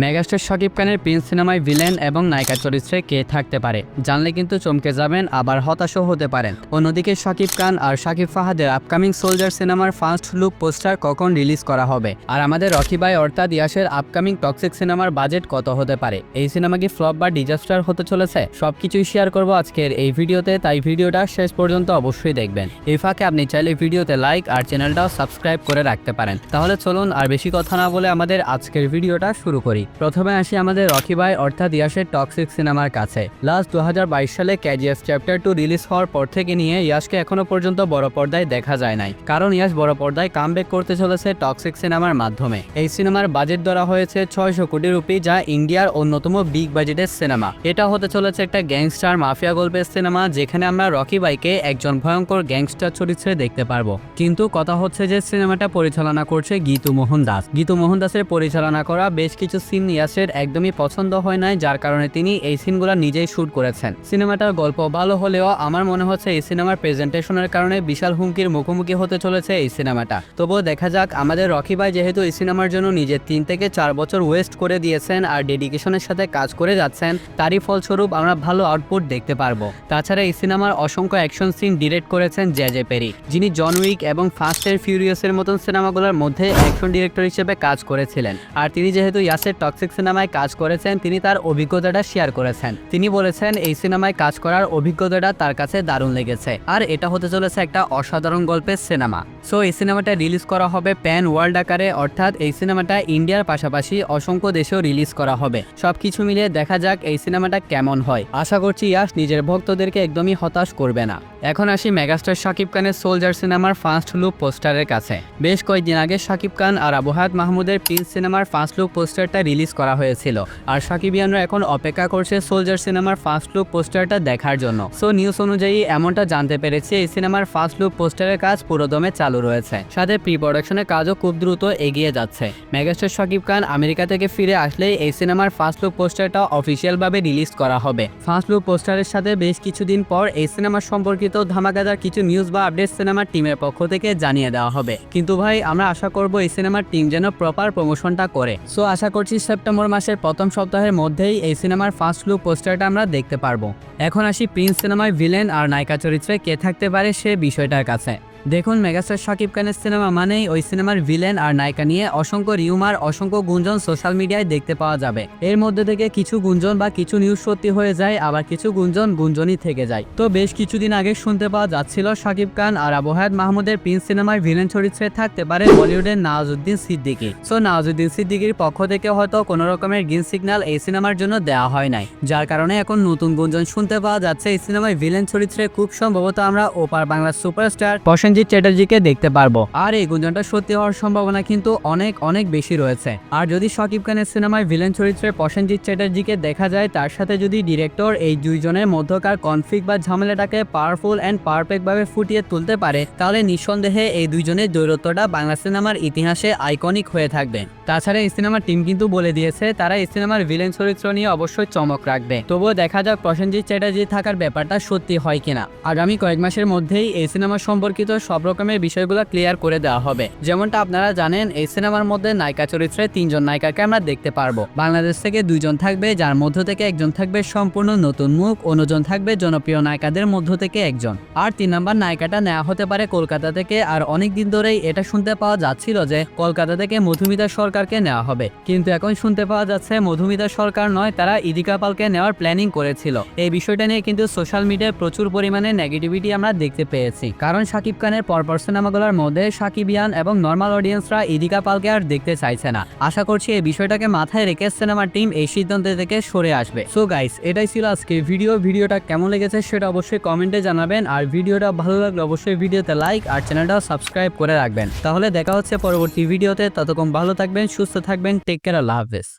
Megastar Shakib খানের Prince সিনেমায় villain এবং নায়িকা চরিত্রে কে থাকতে পারে? জানলে কিন্তু চমকে যাবেন, আবার হতাশও হতে পারেন। অন্যদিকে শাকিব খান আর শাকিব ফাহাদের আপকামিং সোলজার সিনেমার ফার্স্ট লুক পোস্টার কখন রিলিজ করা হবে? আর আমাদের রকি ভাই অর্থাৎ ইয়াসের আপকামিং টক্সিক সিনেমার বাজেট কত হতে পারে? এই সিনেমা কি ফ্লপ বা ডিজাস্টার হতে চলেছে? সবকিছুই শেয়ার করব আজকের এই ভিডিওতে, তাই ভিডিওটা শেষ পর্যন্ত অবশ্যই দেখবেন। এই ফাঁকে আপনি চাইলে ভিডিওতে লাইক আর চ্যানেলটাও সাবস্ক্রাইব করে রাখতে পারেন। তাহলে চলুন আর বেশি কথা না বলে আমাদের আজকের ভিডিওটা শুরু করি। প্রথমে আসি আমাদের রকি ভাই অর্থাৎ ইয়াসের টক্সিক সিনেমার কাছে। লাস্ট দু সালে ক্যাজিএফ চ্যাপ্টার টু রিলিজ হওয়ার পর থেকে নিয়ে ইয়াসকে এখনও পর্যন্ত বড় পর্দায় দেখা যায় নাই। কারণ ইয়াস বড় পর্দায় কামব্যাক করতে চলেছে টক্সিক সিনেমার মাধ্যমে। এই সিনেমার বাজেট ধরা হয়েছে ছয়শো কোটি রুপি, যা ইন্ডিয়ার অন্যতম বিগ বাজেটের সিনেমা এটা হতে চলেছে একটা গ্যাংস্টার মাফিয়া গল্পের সিনেমা যেখানে আমরা রকি ভাইকে একজন ভয়ঙ্কর গ্যাংস্টার চরিত্রে দেখতে পারব। কিন্তু কথা হচ্ছে যে সিনেমাটা পরিচালনা করছে গীতু মোহন দাস। গীতু মোহন দাসের পরিচালনা করা বেশ কিছু সিন ইয়াসের একদমই পছন্দ হয় নাই, যার কারণে তিনি এই সিনগুলো নিজেই শুট করেছেন। সিনেমাটার গল্প ভালো হলেও আমার মনে হচ্ছে এই সিনেমার প্রেজেন্টেশনের কারণে বিশাল হুমকির মুখোমুখি হতে চলেছে এই সিনেমাটা। তবুও দেখা যাক, আমাদের রকি ভাই যেহেতু এই সিনেমার জন্য নিজের তিন থেকে চার বছর ওয়েস্ট করে দিয়েছেন আর ডেডিকেশনের সাথে কাজ করে যাচ্ছেন, তারই ফলস্বরূপ আমরা ভালো আউটপুট দেখতে পারব। তাছাড়া এই সিনেমার অসংখ্য অ্যাকশন সিন ডিরেক্ট করেছেন জে জে পেরি, যিনি জন উইক এবং ফাস্ট অ্যান্ড ফিউরিয়াসের মতন সিনেমাগুলোর মধ্যে অ্যাকশন ডিরেক্টর হিসেবে কাজ করেছিলেন। আর তিনি যেহেতু ইয়াসের টক্সিক সিনেমায় কাজ করেছেন, তিনি তার অভিজ্ঞতাটা শেয়ার করেছেন। তিনি বলেছেন, এই সিনেমায় কাজ করার অভিজ্ঞতাটা তার কাছে দারুণ লেগেছে। আর এটা হতে চলেছে একটা অসাধারণ গল্পের সিনেমা সো এই সিনেমাটা রিলিজ করা হবে প্যান ওয়ার্ল্ড আকারে, অর্থাৎ এই সিনেমাটা ইন্ডিয়ার পাশাপাশি অসংখ্য দেশেও রিলিজ করা হবে। সবকিছু মিলিয়ে দেখা যাক এই সিনেমাটা কেমন হয়। আশা করছি ইয়াস নিজের ভক্তদেরকে একদমই হতাশ করবে না। এখন আসি মেগাস্টার শাকিব খানের সোলজার সিনেমার ফার্স্ট লুক পোস্টারের কাছে। বেশ কয়েকদিন আগে শাকিব খান আর আবহাত মাহমুদের প্রিন্স সিনেমার ফার্স্ট লুক পোস্টারটা রিলিজ করা হয়েছিল। আর সাকিবিয়ানরা এখন অপেক্ষা করছে সোলজার সিনেমার ফার্স্ট লুক পোস্টারটা দেখার জন্য। সো নিউজ অনুযায়ী এমনটা জানতে পেরেছি, এই সিনেমার ফার্স্ট লুক পোস্টারের কাজ পুরোদমে চালু রয়েছে। সাথে প্রি প্রোডাকশনের কাজও খুব দ্রুত এগিয়ে যাচ্ছে। মেগাস্টার শাকিব খান আমেরিকা থেকে ফিরে আসলেই এই সিনেমার ফার্স্ট লুক পোস্টারটা অফিসিয়ালভাবে রিলিজ করা হবে। ফার্স্ট লুক পোস্টারের সাথে বেশ কিছুদিন পর এই সিনেমা সম্পর্কিত ধামাকাদার কিছু নিউজ বা আপডেট সিনেমার টিমের পক্ষ থেকে জানিয়ে দেওয়া হবে। কিন্তু ভাই, আমরা আশা করব এই সিনেমার টিম যেন প্রপার প্রমোশনটা করে। সো আশা করছি সেপ্টেম্বর মাসের প্রথম সপ্তাহের মধ্যেই এই সিনেমার ফার্স্ট লুক পোস্টারটা আমরা দেখতে পারব। এখন আসি প্রিন্স সিনেমায় ভিলেন আর নায়িকা চরিত্রে কে থাকতে পারে সে বিষয়টার কাছে। দেখুন মেগাস্টার শাকিব খানের সিনেমা মানেই ওই সিনেমার ভিলেন আর নায়িকা নিয়ে অসংখ্য রিউমার অসংখ্য গুঞ্জন সোশ্যাল মিডিয়ায় দেখতে পাওয়া যাবে। এর মধ্যে থেকে কিছু গুঞ্জন বা কিছু নিউজ সত্যি হয়ে যায়, আবার কিছু গুঞ্জন গুঞ্জনই থেকে যায়। তো বেশ কিছুদিন আগে শুনতে পাওয়া যাচ্ছিল শাকিব খান আর আবহায়াত মাহমুদের প্রিন্স সিনেমার ভিলেন চরিত্রে থাকতে পারে বলিউডের নওয়াজুদ্দিন সিদ্দিকি। সো নওয়াজুদ্দিন সিদ্দিকির পক্ষ থেকে হয়তো কোনো রকমের গ্রিন সিগন্যাল এই সিনেমার জন্য দেওয়া হয় নাই। যার কারণে এখন নতুন গুঞ্জন শুনতে পাওয়া যাচ্ছে। এই সিনেমায় ভিলেন চরিত্রে খুব সম্ভবত আমরা ওপার বাংলার সুপারস্টার প্রসেনজিৎ চ্যাটার্জিকে দেখতে পারব। আর এই গুঞ্জনটা সত্যি হওয়ার সম্ভাবনা কিন্তু অনেক অনেক বেশি রয়েছে। আর যদি শাকিব খানের সিনেমায় ভিলেন চরিত্রে প্রসেনজিৎ চ্যাটার্জিকে দেখা যায়, তার সাথে যদি ডিরেক্টর এই দুইজনের মধ্যকার কনফ্লিক্ট বা ঝামেলাটাকে পাওয়ারফুল অ্যান্ড পারফেক্ট ভাবে ফুটিয়ে তুলতে পারে, তাহলে নিঃসন্দেহে এই দুইজনের দৈরত্বটা বাংলা সিনেমার ইতিহাসে আইকনিক হয়ে থাকবে। তাছাড়া এই সিনেমার টিম কিন্তু বলে দিয়েছে, তারা এই সিনেমার ভিলেন চরিত্র নিয়ে অবশ্যই চমক রাখবে। তবুও দেখা যাক প্রসেনজিৎ চ্যাটার্জি থাকার ব্যাপারটা সত্যি হয় কিনা। আগামী কয়েক মাসের মধ্যেই এই সিনেমা সম্পর্কিত সব রকমের বিষয়গুলো ক্লিয়ার করে দেওয়া হবে। যেমনটা আপনারা জানেন, এই সিনেমার মধ্যে নায়িকা চরিত্রে তিনজন নায়িকাকে আমরা দেখতে পারব। বাংলাদেশ থেকে দুইজন থাকবে, যার মধ্য থেকে একজন থাকবে সম্পূর্ণ নতুন মুখ, অন্যজন থাকবে জনপ্রিয় নায়িকাদের মধ্য থেকে একজন। আর তিন নম্বর নায়িকাটা নেওয়া হতে পারে কলকাতা থেকে, আর অনেক দিন ধরেই এটা শুনতে পাওয়া যাচ্ছিল যে কলকাতা থেকে মধুমিতা সরকারকে নেওয়া হবে। কিন্তু এখন শুনতে পাওয়া যাচ্ছে, মধুমিতা সরকার নয়, তারা ইদিকা পালকে নেওয়ার প্ল্যানিং করেছিল। এই বিষয়টা নিয়ে কিন্তু সোশ্যাল মিডিয়ায় প্রচুর পরিমাণে নেগেটিভিটি আমরা দেখতে পেয়েছি। কারণ শাকিব খানের পরপর সিনেমাগুলোর মধ্যে সাকিবিয়ান এবং নর্মাল অডিয়েন্সরা ইদিকা পালকে আর দেখতে চাইছে না। আশা করছি এই বিষয়টাকে মাথায় রেখে সিনেমার টিম এই সিদ্ধান্ত থেকে সরে আসবে। সো গাইস এটাই ছিল আজকে ভিডিও ভিডিওটা কেমন লেগেছে সেটা অবশ্যই কমেন্টে জানাবেন। আর ভিডিওটা ভালো লাগলে অবশ্যই ভিডিওতে লাইক আর চ্যানেলটাও সাবস্ক্রাইব করে রাখবেন। তাহলে দেখা হচ্ছে পরবর্তী ভিডিওতে ততক্ষণ ভালো থাকবেন, সুস্থ থাকবেন। টেক কেয়ার আল্লাহ হাফেজ।